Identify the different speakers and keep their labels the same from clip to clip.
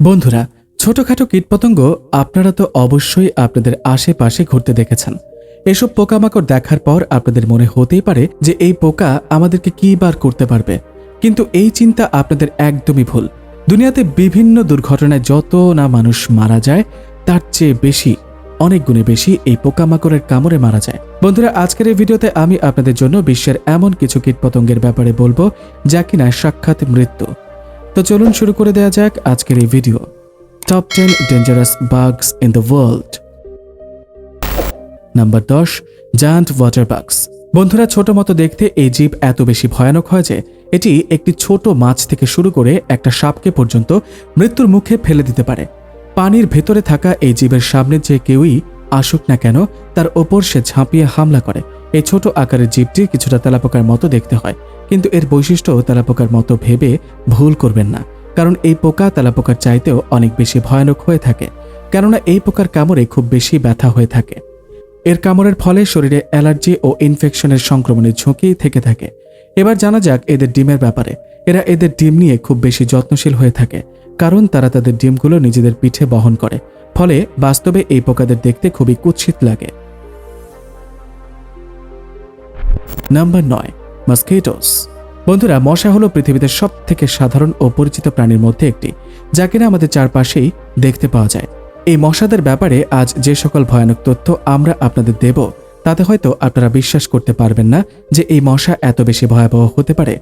Speaker 1: বন্ধুরা, ছোটখাটো কীটপতঙ্গ আপনারা তো অবশ্যই আপনাদের আশেপাশে ঘুরতে দেখেছেন। এসব পোকামাকড় দেখার পর আপনাদের মনে হতেই পারে যে এই পোকা আমাদেরকে কী বার করতে পারবে। কিন্তু এই চিন্তা আপনাদের একদমই ভুল। দুনিয়াতে বিভিন্ন দুর্ঘটনায় যত না মানুষ মারা যায়, তার চেয়ে বেশি, অনেক গুণে বেশি এই পোকামাকড়ের কামড়ে মারা যায়। বন্ধুরা, আজকের এই ভিডিওতে আমি আপনাদের জন্য বিশ্বের এমন কিছু কীটপতঙ্গের ব্যাপারে বলব যা কিনা সাক্ষাৎ মৃত্যু। তো চলুন শুরু করে দেওয়া যাক আজকের এই video top ten dangerous bugs in the world number দশ জায়ান্ট ওয়াটার বাগস বন্ধুরা, ছোট মতো দেখতে এই জীব এত বেশি ভয়ানক হয় যে এটি একটি ছোট মাছ থেকে শুরু করে একটা সাপকে পর্যন্ত মৃত্যুর মুখে ফেলে দিতে পারে। পানির ভেতরে থাকা এই জীবের সামনে যে কেউই আসুক না কেন, তার ওপর সে ঝাঁপিয়ে হামলা করে। এই ছোট আকারের জীবটি কিছুটা তেলাপোকার মতো দেখতে হয়, কিন্তু এর বৈশিষ্ট্য তেলাপোকার মতো ভেবে ভুল করবেন না, কারণ এই পোকা তেলাপোকার চাইতেও অনেক বেশি ভয়ানক হয়ে থাকে, কেননা এই পোকার কামড়ে খুব বেশি ব্যথা হয়ে থাকে। এর কামড়ের ফলে শরীরে অ্যালার্জি ও ইনফেকশনের সংক্রমণের ঝুঁকি থেকে থাকে। এবার জানা যাক এদের ডিমের ব্যাপারে। এরা এদের ডিম নিয়ে খুব বেশি যত্নশীল হয়ে থাকে, কারণ তারা তাদের ডিমগুলো নিজেদের পিঠে বহন করে, ফলে বাস্তবে এই পোকাদের দেখতে খুবই কুৎসিত লাগে। নাম্বার নয় মস্কিটোস বন্ধুরা, মশা হলো পৃথিবীতে সব থেকে সাধারণ ও পরিচিত প্রাণীর মধ্যে একটি, যা কিনা আমাদের চারপাশেই দেখতে পাওয়া যায়। এই মশাদের ব্যাপারে আজ যে সকল ভয়ানক তথ্য আমরা আপনাদের দেব, তাতে হয়তো আপনারা বিশ্বাস করতে পারবেন না যে এই মশা এত বেশি ভয়াবহ হতে পারে।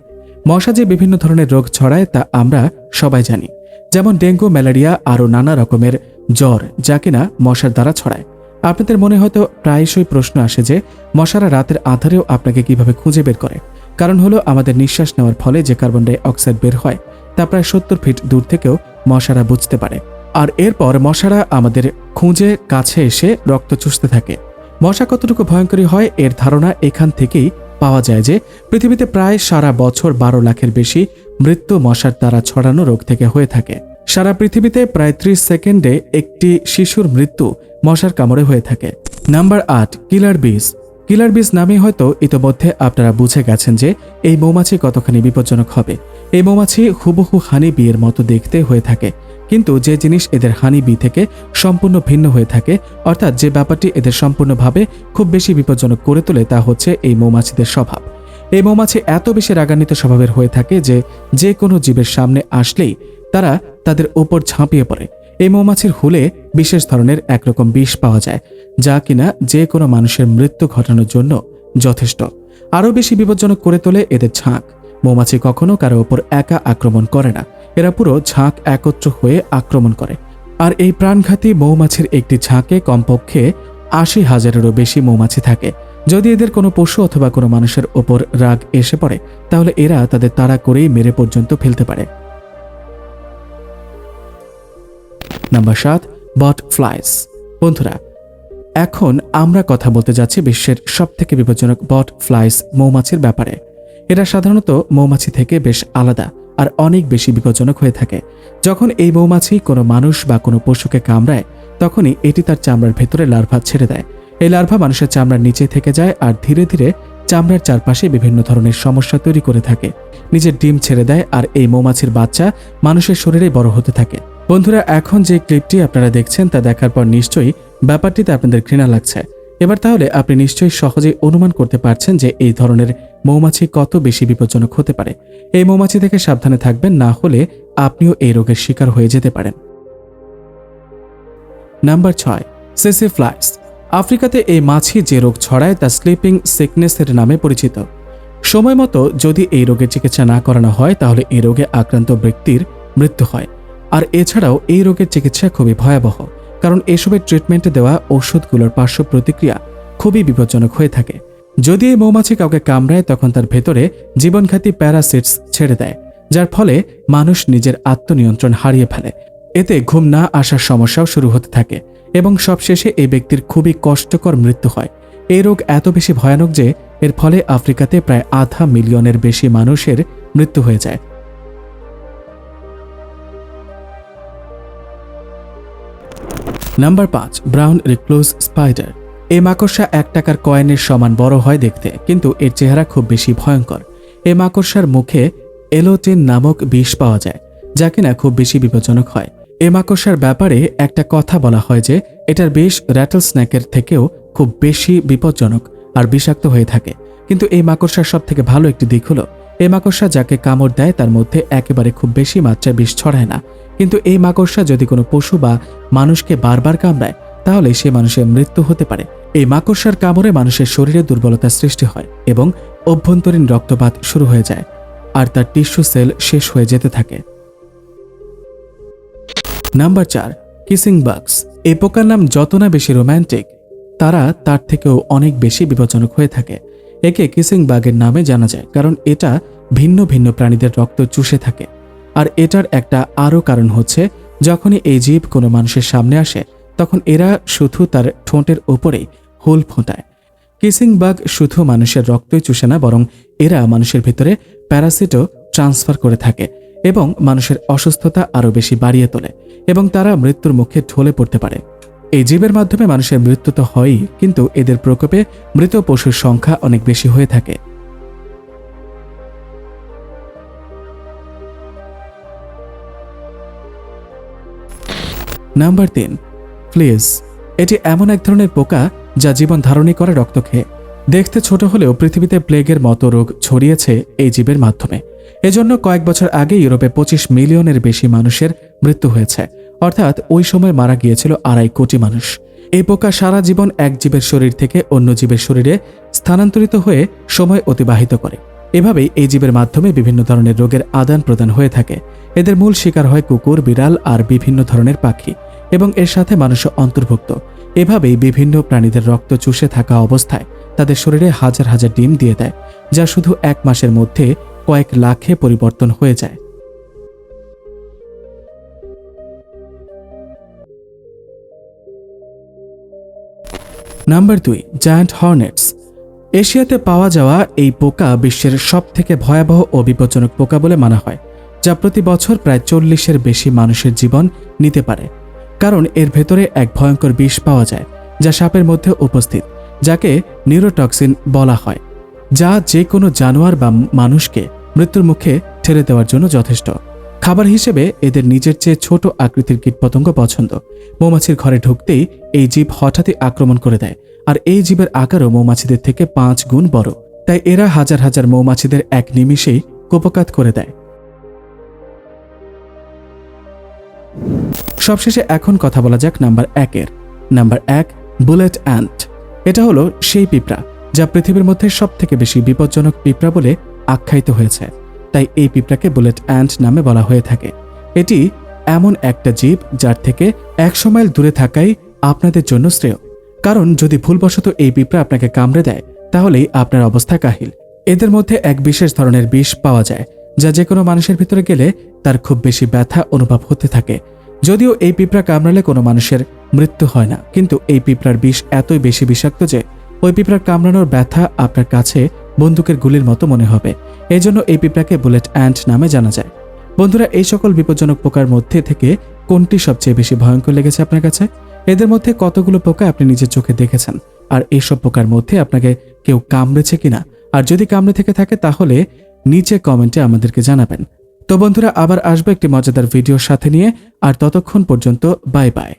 Speaker 1: মশা যে বিভিন্ন ধরনের রোগ ছড়ায় তা আমরা সবাই জানি, যেমন ডেঙ্গু, ম্যালেরিয়া, আরও নানা রকমের জ্বর, যা কিনা মশার দ্বারা ছড়ায়। আপনাদের মনে হয়তো প্রায়শই প্রশ্ন আসে যে, মশারা রাতের আধারেও আপনাকে কীভাবে খুঁজে বের করে? কারণ হলো আমাদের নিঃশ্বাস নেওয়ার ফলে যে কার্বন ডাই অক্সাইড বের হয়, তা প্রায় সত্তর ফিট দূর থেকেও মশারা বুঝতে পারে। আর এরপর মশারা আমাদের খুঁজে কাছে এসে রক্ত চুষতে থাকে। মশা কতটুকু ভয়ঙ্করী হয় এর ধারণা এখান থেকেই পাওয়া যায় যে, পৃথিবীতে প্রায় সারা বছর বারো লাখের বেশি মৃত্যু মশার দ্বারা ছড়ানো রোগ থেকে হয়ে থাকে। সারা পৃথিবীতে প্রায় ত্রিশ সেকেন্ডে একটি শিশুর মৃত্যু মশার কামড়ে হয়ে থাকে। নাম্বার আট, কিলার বিস কিলার বিস নামে হয়তো ইতোমধ্যে আপনারা বুঝে গেছেন যে এই মৌমাছি কতখানি বিপজ্জনক হবে। এই মৌমাছি হুবহু হানি বিয়ের মতো দেখতে হয়ে থাকে। কিন্তু যে জিনিস এদের হানি বি থেকে সম্পূর্ণ ভিন্ন হয়ে থাকে, অর্থাৎ যে ব্যাপারটি এদের সম্পূর্ণভাবে খুব বেশি বিপজ্জনক করে তোলে তা হচ্ছে এই মৌমাছিদের স্বভাব। এই মৌমাছি এত বেশি রাগান্বিত স্বভাবের হয়ে থাকে যে যে কোনো জীবের সামনে আসলেই তারা তাদের ওপর ঝাঁপিয়ে পড়ে। এই মৌমাছির হুলে বিশেষ ধরনের একরকম বিষ পাওয়া যায়, যা কিনা যে কোনো মানুষের মৃত্যু ঘটানোর জন্য যথেষ্ট। আরও বেশি বিপজ্জনক করে তোলে এদের ঝাঁক। মৌমাছি কখনো কারও ওপর একা আক্রমণ করে না, এরা পুরো ঝাঁক একত্র হয়ে আক্রমণ করে। আর এই প্রাণঘাতী মৌমাছির একটি ঝাঁকে কমপক্ষে আশি হাজারেরও বেশি মৌমাছি থাকে। যদি এদের কোনো পশু অথবা কোনো মানুষের ওপর রাগ এসে পড়ে, তাহলে এরা তাদের তাড়া করেই মেরে পর্যন্ত ফেলতে পারে। নাম্বার সাত, বট ফ্লাইস। বন্ধুরা, এখন আমরা কথা বলতে যাচ্ছি বিশ্বের সবথেকে বিপজ্জনক বট ফ্লাইস মৌমাছির ব্যাপারে। এরা সাধারণত মৌমাছি থেকে বেশ আলাদা আর অনেক বেশি বিপজ্জনক হয়ে থাকে। যখন এই মৌমাছি কোনো মানুষ বা কোনো পশুকে কামড়ায়, তখনই এটি তার চামড়ার ভেতরে লার্ভা ছেড়ে দেয়। এই লার্ভা মানুষের চামড়ার নিচে থেকে যায় আর ধীরে ধীরে চামড়ার চারপাশে বিভিন্ন ধরনের সমস্যা তৈরি করে থাকে। নিজের ডিম ছেড়ে দেয় আর এই মৌমাছির বাচ্চা মানুষের শরীরে বড় হতে থাকে। বন্ধুরা, এখন যে ক্লিপটি আপনারা দেখছেন তা দেখার পর নিশ্চয়ই ব্যাপারটিতে আপনাদের ঘৃণা লাগছে। এবার তাহলে আপনি নিশ্চয়ই সহজেই অনুমান করতে পারছেন যে এই ধরনের মৌমাছি কত বেশি বিপজ্জনক হতে পারে। এই মৌমাছি থেকে সাবধানে থাকবেন, না হলে আপনিও এই রোগের শিকার হয়ে যেতে পারেন। নাম্বার ছয়, সেসি ফ্লাইস আফ্রিকাতে এই মাছি যে রোগ ছড়ায় তা স্লিপিং সিকনেসের নামে পরিচিত। সময় মতো যদি এই রোগের চিকিৎসা না করানো হয়, তাহলে এই রোগে আক্রান্ত ব্যক্তির মৃত্যু হয়। আর এছাড়াও এই রোগের চিকিৎসা খুবই ভয়াবহ, কারণ এসবের ট্রিটমেন্টে দেওয়া ওষুধগুলোর পার্শ্ব প্রতিক্রিয়া খুবই বিপজ্জনক হয়ে থাকে। যদি এই মৌমাছি কাউকে কামড়ায়, তখন তার ভেতরে জীবনঘাতী প্যারাসিটস ছেড়ে দেয়, যার ফলে মানুষ নিজের আত্মনিয়ন্ত্রণ হারিয়ে ফেলে। এতে ঘুম না আসার সমস্যাও শুরু হতে থাকে এবং সবশেষে এই ব্যক্তির খুবই কষ্টকর মৃত্যু হয়। এই রোগ এত বেশি ভয়ানক যে, এর ফলে আফ্রিকাতে প্রায় আধা মিলিয়নের বেশি মানুষের মৃত্যু হয়ে যায়। নাম্বার পাঁচ ব্রাউন রিক্লোজ স্পাইডার এই মাকড়সা এক টাকার কয়েনের সমান বড় হয় দেখতে, কিন্তু এর চেহারা খুব বেশি ভয়ঙ্কর। এই মাকড়সার মুখে এলোটেন নামক বিষ পাওয়া যায়, যা কিনা খুব বেশি বিপজ্জনক হয়। এ মাকড়সার ব্যাপারে একটা কথা বলা হয় যে, এটার বেশ র্যাটল স্ন্যাকের থেকেও খুব বেশি বিপজ্জনক আর বিষাক্ত হয়ে থাকে। কিন্তু এই মাকড়সার সব থেকে ভালো একটি দিক হলো, এই মাকড়সা যাকে কামড় দেয় তার মধ্যে একেবারে খুব বেশি মাত্রায় বিষ ছড়ায় না। কিন্তু এই মাকড়সা যদি কোনো পশু বা মানুষকে বারবার কামড়ায়, তাহলে সে মানুষের মৃত্যু হতে পারে। এই মাকড়সার কামড়ে মানুষের শরীরে দুর্বলতার সৃষ্টি হয় এবং অভ্যন্তরীণ রক্তপাত শুরু হয়ে যায় আর তার টিস্যু সেল শেষ হয়ে যেতে থাকে। নাম্বার চার, কিসিং বাগস এই পোকার নাম যত না বেশি রোম্যান্টিক, তারা তার থেকেও অনেক বেশি বিপজ্জনক হয়ে থাকে। একে কিসিং বাগের নামে জানা যায়, কারণ এটা ভিন্ন ভিন্ন প্রাণীদের রক্ত চুষে থাকে। আর এটার একটা আরও কারণ হচ্ছে, যখনই এই জীব কোনো মানুষের সামনে আসে, তখন এরা শুধু তার ঠোঁটের ওপরেই হুল ফোঁটায়। কিসিং বাগ শুধু মানুষের রক্তই চুষে না, বরং এরা মানুষের ভিতরে প্যারাসিটও ট্রান্সফার করে থাকে এবং মানুষের অসুস্থতা আরও বেশি বাড়িয়ে তোলে এবং তারা মৃত্যুর মুখে ঢলে পড়তে পারে। এই জীবের মাধ্যমে মানুষের মৃত্যু তো হয়ই, কিন্তু এদের প্রকোপে মৃত পশুর সংখ্যা অনেক বেশি হয়ে থাকে। নাম্বার তিন ফ্লিজ এটি এমন এক ধরনের পোকা যা জীবন ধারণই করে রক্ত খেয়ে দেখতে ছোট হলেও পৃথিবীতে প্লেগের মতো রোগ ছড়িয়েছে এই জীবের মাধ্যমে। এজন্য কয়েক বছর আগে ইউরোপে পঁচিশ মিলিয়নের বেশি মানুষের মৃত্যু হয়েছে। অর্থাৎ ওই সময় মারা গিয়েছিল আড়াই কোটি মানুষ। এই পোকা সারা জীবন এক জীবের শরীর থেকে অন্য জীবের শরীরে স্থানান্তরিত হয়ে সময় অতিবাহিত করে। এভাবেই এই জীবের মাধ্যমে বিভিন্ন ধরনের রোগের আদান প্রদান হয়ে থাকে। এদের মূল শিকার হয় কুকুর, বিড়াল আর বিভিন্ন ধরনের পাখি। এবং এর সাথে মানুষও অন্তর্ভুক্ত। এভাবেই বিভিন্ন প্রাণীদের রক্ত চুষে থাকা অবস্থায় তাদের শরীরে হাজার হাজার ডিম দিয়ে দেয়, যা শুধু এক মাসের মধ্যে কয়েক লাখে পরিবর্তন হয়ে যায়। নাম্বার দুই জায়ান্ট হর্নেটস এশিয়াতে পাওয়া যাওয়া এই পোকা বিশ্বের সব থেকে ভয়াবহ ও বিপজ্জনক পোকা বলে মানা হয়, যা প্রতি বছর প্রায় চল্লিশের বেশি মানুষের জীবন নিতে পারে। কারণ এর ভেতরে এক ভয়ঙ্কর বিষ পাওয়া যায়, যা সাপের মধ্যে উপস্থিত, যাকে নিউরোটক্সিন বলা হয়, যা যে কোনো জানোয়ার বা মানুষকে মৃত্যুর মুখে ঠেলে দেওয়ার জন্য যথেষ্ট। খাবার হিসেবে এদের নিজের চেয়ে ছোট আকৃতির কীটপতঙ্গ পছন্দ। মৌমাছির ঘরে ঢুকতেই এই জীব হঠাৎই আক্রমণ করে দেয়, আর এই জীবের আকারও মৌমাছিদের থেকে পাঁচ গুণ বড়। তাই এরা হাজার হাজার মৌমাছিদের এক নিমিষেই কোপকাত করে দেয়। সবশেষে এখন কথা বলা যাক নাম্বার একের। নাম্বার এক বুলেট অ্যান্ট এটা হলো সেই পিঁপড়া যা পৃথিবীর মধ্যে সব থেকে বেশি বিপজ্জনক পিঁপড়া বলে আখ্যায়িত হয়েছে। তাই এই পিঁপড়াকে বুলেট অ্যান্ট নামে বলা হয়ে থাকে। এটি এমন একটা জীব যার থেকে একশো মাইল দূরে থাকাই আপনাদের জন্য শ্রেয়। কারণ যদি ভুলবশত এই পিঁপড়া আপনাকে কামড়ে দেয়, তাহলেই আপনার অবস্থা কাহিল। এদের মধ্যে এক বিশেষ ধরনের বিষ পাওয়া যায়, যা যে কোনো মানুষের ভিতরে গেলে তার খুব বেশি ব্যথা অনুভব হতে থাকে। যদিও এই পিঁপড়া কামড়ালে কোনো মানুষের মৃত্যু হয় না, কিন্তু এই পিঁপড়ার বিষ এতই বেশি বিষাক্ত যে ওই পিঁপড়ার কামড়ানোর ব্যথা আপনার কাছে বন্দুকের গুলির মতো মনে হবে। এই জন্য এই পিঁপড়াকে বুলেট অ্যান্ট নামে জানা যায়। বন্ধুরা, এই সকল বিপজ্জনক পোকার মধ্যে থেকে কোনটি সবচেয়ে বেশি ভয়ঙ্কর লেগেছে আপনার কাছে? এদের মধ্যে কতগুলো পোকা আপনি নিজের চোখে দেখেছেন? আর এইসব পোকার মধ্যে আপনাকে কেউ কামড়েছে কিনা? আর যদি কামড়ে থেকে থাকে, তাহলে নিচে কমেন্টে আমাদেরকে জানাবেন। তো বন্ধুরা আবার আসব একটি মজাদার ভিডিওর সাথে নিয়ে। আর ততক্ষণ পর্যন্ত বাই বাই